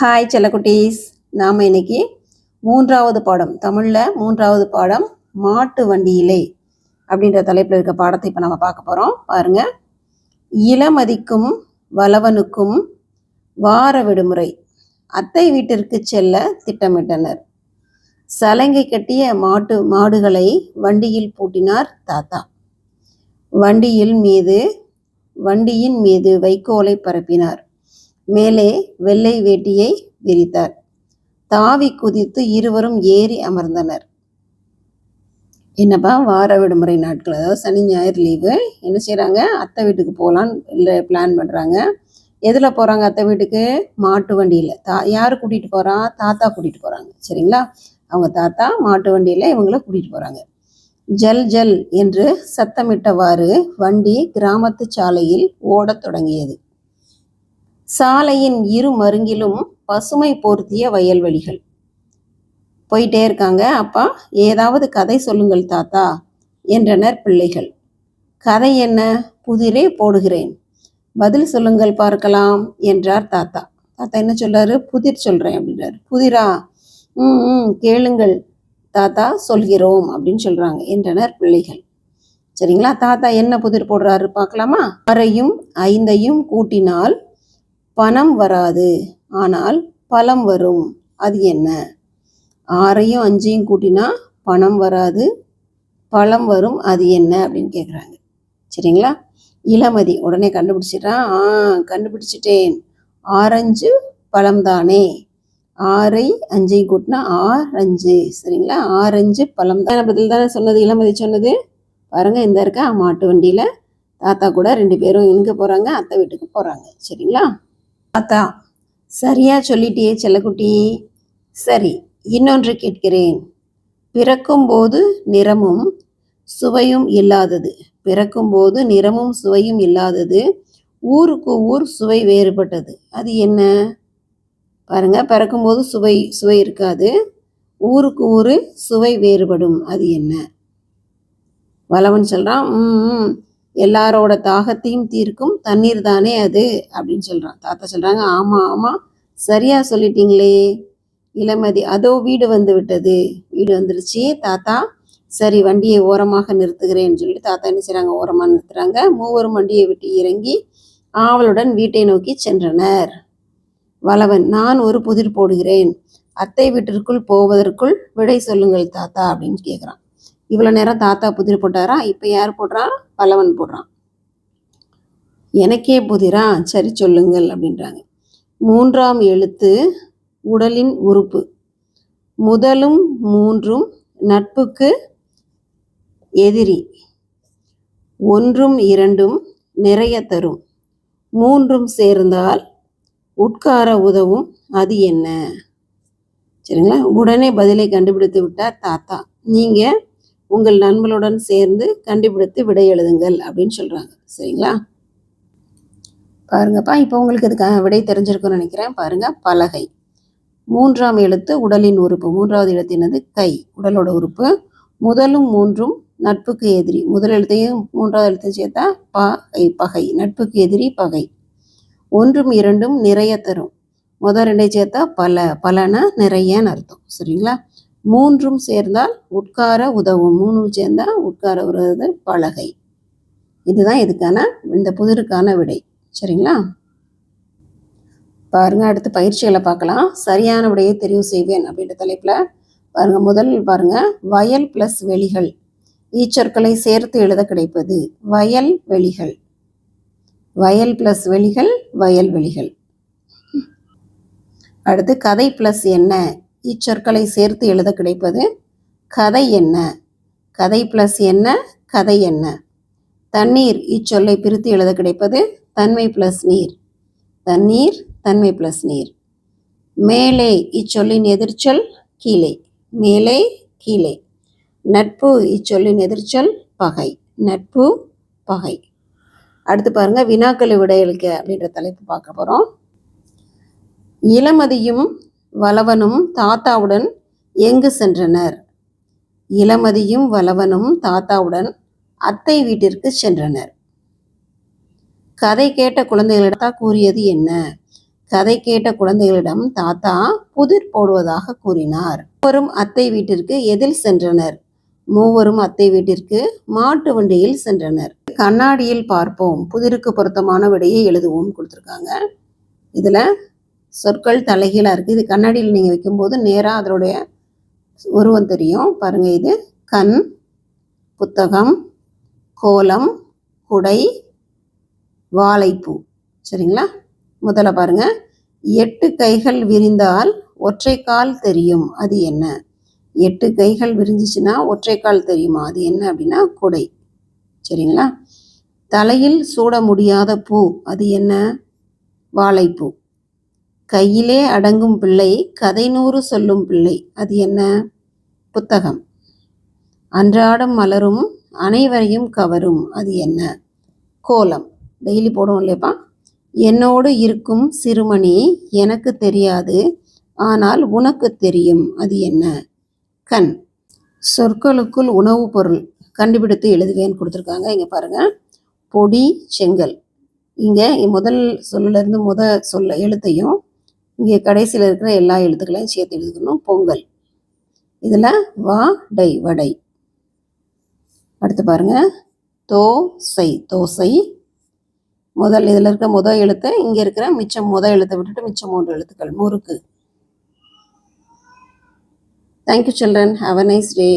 Hi செல்லக்குட்டீஸ். நாம் இன்னைக்கு மூன்றாவது பாடம். தமிழில் மூன்றாவது பாடம் மாட்டு வண்டியிலே அப்படின்ற தலைப்பில் இருக்க பாடத்தை இப்போ நம்ம பார்க்க போகிறோம் பாருங்கள் இளமதிக்கும் வளவனுக்கும் வார விடுமுறை. அத்தை வீட்டிற்கு செல்ல திட்டமிட்டனர். சலங்கை கட்டிய மாட்டு மாடுகளை வண்டியில் பூட்டினார் தாத்தா. வண்டியில் மீது வண்டியின் மீது வைக்கோலை பரப்பினார். மேலே வெள்ளை வேட்டியை விரித்தார். தாவி குதித்து இருவரும் ஏறி அமர்ந்தனர். என்னப்பா வார விடுமுறை நாட்கள் அதாவது சனி ஞாயிறு லீவு. என்ன செய்கிறாங்க அத்தை வீட்டுக்கு போகலான்னு இல்லை பிளான் பண்ணுறாங்க எதில் போகிறாங்க அத்தை வீட்டுக்கு? மாட்டு வண்டியில். தா யார் கூட்டிகிட்டு போகிறா தாத்தா கூட்டிகிட்டு போகிறாங்க சரிங்களா? அவங்க தாத்தா மாட்டு வண்டியில் இவங்கள கூட்டிகிட்டு போகிறாங்க ஜல் ஜல் என்று சத்தமிட்டவாறு வண்டி கிராமத்து சாலையில் ஓடத் தொடங்கியது. சாலையின் இரு மருங்கிலும் பசுமை போர்த்திய வயல்வெளிகள். போயிட்டே இருக்காங்க. அப்பா ஏதாவது கதை சொல்லுங்கள் தாத்தா என்றனர் பிள்ளைகள். கதை என்ன? புதிரே போடுகிறேன். பதில் சொல்லுங்கள் பார்க்கலாம் என்றார் தாத்தா. தாத்தா என்ன சொல்றாரு? புதிர் சொல்றேன் அப்படின்றார். புதிரா? ம் ம் கேளுங்கள். தாத்தா சொல்கிறோம் அப்படின்னு சொல்றாங்க என்றனர் பிள்ளைகள். சரிங்களா? தாத்தா என்ன புதிர் போடுறாரு? பார்க்கலாமா? ஆறையும் ஐந்தையும் கூட்டினால் பணம் வராது. ஆனால் பழம் வரும். அது என்ன? ஆறையும் அஞ்சையும் கூட்டினா பணம் வராது பழம் வரும். அது என்ன அப்படின்னு கேட்குறாங்க சரிங்களா? இளமதி உடனே கண்டுபிடிச்சிட்றான் ஆ கண்டுபிடிச்சிட்டேன். ஆரஞ்சு பழம் தானே ஆறை அஞ்சையும் கூட்டினா ஆரஞ்சு. சரிங்களா? ஆரஞ்சு பழம் தான். பதில் தானே சொன்னது இளமதி சொன்னது? பாருங்க இந்த இருக்கா? மாட்டு வண்டியில் தாத்தா கூட ரெண்டு பேரும் எங்கே போகிறாங்க அத்தை வீட்டுக்கு போகிறாங்க சரிங்களா? அதான் சரியா சொல்லிட்டியே செல்லக்குட்டி. சரி இன்னொன்று கேட்கிறேன். பிறக்கும்போது நிறமும் சுவையும் இல்லாதது. பிறக்கும்போது நிறமும் சுவையும் இல்லாதது. ஊருக்கு ஊர் சுவை வேறுபட்டது. அது என்ன? பாருங்க பிறக்கும்போது சுவை சுவை இருக்காது. ஊருக்கு ஊர் சுவை வேறுபடும். அது என்ன? வளவன் சொல்கிறான் ம். எல்லாரோட தாகத்தையும் தீர்க்கும் தண்ணீர் தானே அது? அப்படின்னு சொல்கிறான் தாத்தா சொல்கிறாங்க ஆமாம் ஆமாம் சரியாக சொல்லிட்டீங்களே. இளமதி அதோ வீடு வந்து விட்டது. வீடு வந்துருச்சு. தாத்தா சரி வண்டியை ஓரமாக நிறுத்துகிறேன்னு சொல்லி தாத்தா என்ன செய்கிறாங்க ஓரமாக நிறுத்துகிறாங்க மூவரும் வண்டியை விட்டு இறங்கி ஆவலுடன் வீட்டை நோக்கி சென்றனர். வளவன் நான் ஒரு புதிர் போடுகிறேன். அத்தை வீட்டிற்குள் போவதற்குள் விடை சொல்லுங்கள் தாத்தா அப்படின்னு கேட்குறான் இவ்வளோ நேரம் தாத்தா புதிர் போட்டாரா? இப்போ யார் போடுறான் பலவன் போடுறான். எனக்கே புதிரா சரி சொல்லுங்கள் அப்படின்றாங்க. மூன்றாம் எழுத்து உடலின் உறுப்பு. முதலும் மூன்றும் நட்புக்கு எதிரி. ஒன்றும் இரண்டும் நிறைய தரும். மூன்றும் சேர்ந்தால் உட்கார உதவும். அது என்ன? சரிங்களா? உடனே பதிலை கண்டுபிடித்து விட்டார் தாத்தா. நீங்கள் உங்கள் நண்பர்களுடன் சேர்ந்து கண்டுபிடித்து விடை எழுதுங்கள் அப்படின்னு சொல்கிறாங்க சரிங்களா? பாருங்கப்பா இப்போ உங்களுக்கு இதுக்காக விடை தெரிஞ்சிருக்கும்னு நினைக்கிறேன். பாருங்க பலகை. மூன்றாம் எழுத்து உடலின் உறுப்பு. மூன்றாவது எழுத்து என்னது? கை. உடலோட உறுப்பு. முதலும் மூன்றும் நட்புக்கு எதிரி. முதல் எழுத்தையும் மூன்றாவது எழுத்தையும் சேர்த்தா பகை பகை. நட்புக்கு எதிரி பகை. ஒன்றும் இரண்டும் நிறைய தரும். முதல் ரெண்டை சேர்த்தா பல. பலனா நிறையன்னு அர்த்தம். சரிங்களா? மூன்றும் சேர்ந்தால் உட்கார உதவும். மூணும் சேர்ந்தால் உட்கார உதவுவது பலகை. இதுதான் இதுக்கான இந்த புதிருக்கான விடை. சரிங்களா? பாருங்க அடுத்து பயிற்சிகளை பார்க்கலாம். சரியான விடையை தெரிவு செய்வேன் அப்படின்ற தலைப்பில். பாருங்க முதல் பாருங்க. வயல் பிளஸ் வெளிகள். ஈச்சொற்களை சேர்த்து எழுத கிடைப்பது. வயல் வெளிகள். வயல் பிளஸ் வெளிகள் வயல் வெளிகள். அடுத்து கதை பிளஸ் என்ன? இச்சொற்களை சேர்த்து எழுத கிடைப்பது கதை என்ன? கதை பிளஸ் என்ன? கதை என்ன? தண்ணீர் இச்சொல்லை பிரித்து எழுத கிடைப்பது தன்மை பிளஸ் நீர். தண்ணீர் தன்மை பிளஸ் நீர். மேலே இச்சொல்லின் எதிர்ச்சொல் கீழே. மேலே கீழே. நட்பு இச்சொல்லின் எதிர்ச்சொல் பகை. நட்பு பகை. அடுத்து பாருங்கள் வினாக்களை விடையளிக்க அப்படின்ற தலைப்பு பார்க்க போகிறோம் இளமதியும் வளவனும் தாத்தாவுடன் எங்கு சென்றனர்? இளமதியும் வளவனும் தாத்தாவுடன் அத்தை வீட்டிற்கு சென்றனர். கதை கேட்ட குழந்தைகளிடம் கூறியது என்ன? கதை கேட்ட குழந்தைகளிடம் தாத்தா புதிர் போடுவதாக கூறினார். மூவரும் அத்தை வீட்டிற்கு எதில் சென்றனர்? மூவரும் அத்தை வீட்டிற்கு மாட்டு வண்டியில் சென்றனர். கண்ணாடியில் பார்ப்போம். புதிருக்கு பொருத்தமான விடையை எழுதுவோம் கொடுத்துருக்காங்க. இதில் சொற்கள் தலைகீழாக இருக்குது இது கண்ணாடியில் நீங்கள் வைக்கும்போது நேராக அதனுடைய உருவம் தெரியும். பாருங்கள் இது கண் புத்தகம் கோலம் குடை வாழைப்பூ. சரிங்களா? முதல்ல பாருங்கள் எட்டு கைகள் விரிந்தால் ஒற்றை கால் தெரியும். அது என்ன? எட்டு கைகள் விரிஞ்சிச்சுன்னா ஒற்றை கால் தெரியுமா? அது என்ன அப்படின்னா குடை. சரிங்களா? தலையில் சூட முடியாத பூ அது என்ன? வாழைப்பூ. கையிலே அடங்கும் பிள்ளை கதை நூறு சொல்லும் பிள்ளை. அது என்ன? புத்தகம். அன்றாடம் மலரும் அனைவரையும் கவரும். அது என்ன? கோலம். டெய்லி போடுவோம் இல்லையப்பா? என்னோடு இருக்கும் சிறுமணி எனக்கு தெரியாது ஆனால் உனக்கு தெரியும். அது என்ன? கண். சொற்களுக்குள் உணவுப் பொருள். கண்டுபிடித்து எழுதுவேன்னு கொடுத்துருக்காங்க. இங்கே பாருங்கள் பொடி செங்கல். இங்கே முதல் சொல்லிலேருந்து முத சொல்ல எழுத்தையும் இங்கே கடைசியில் இருக்கிற எல்லா எழுத்துக்களையும் சேர்த்து எழுதுக்கணும். பொங்கல். இதில் வா டை வடை. அடுத்து பாருங்க. தோசை தோசை. முதல் இதில் இருக்க முதல் எழுத்தை இங்கே இருக்கிற மிச்சம் முதல் எழுத்தை விட்டுட்டு மிச்சம் மூன்று எழுத்துக்கள். Murukku. Thank you children have a nice day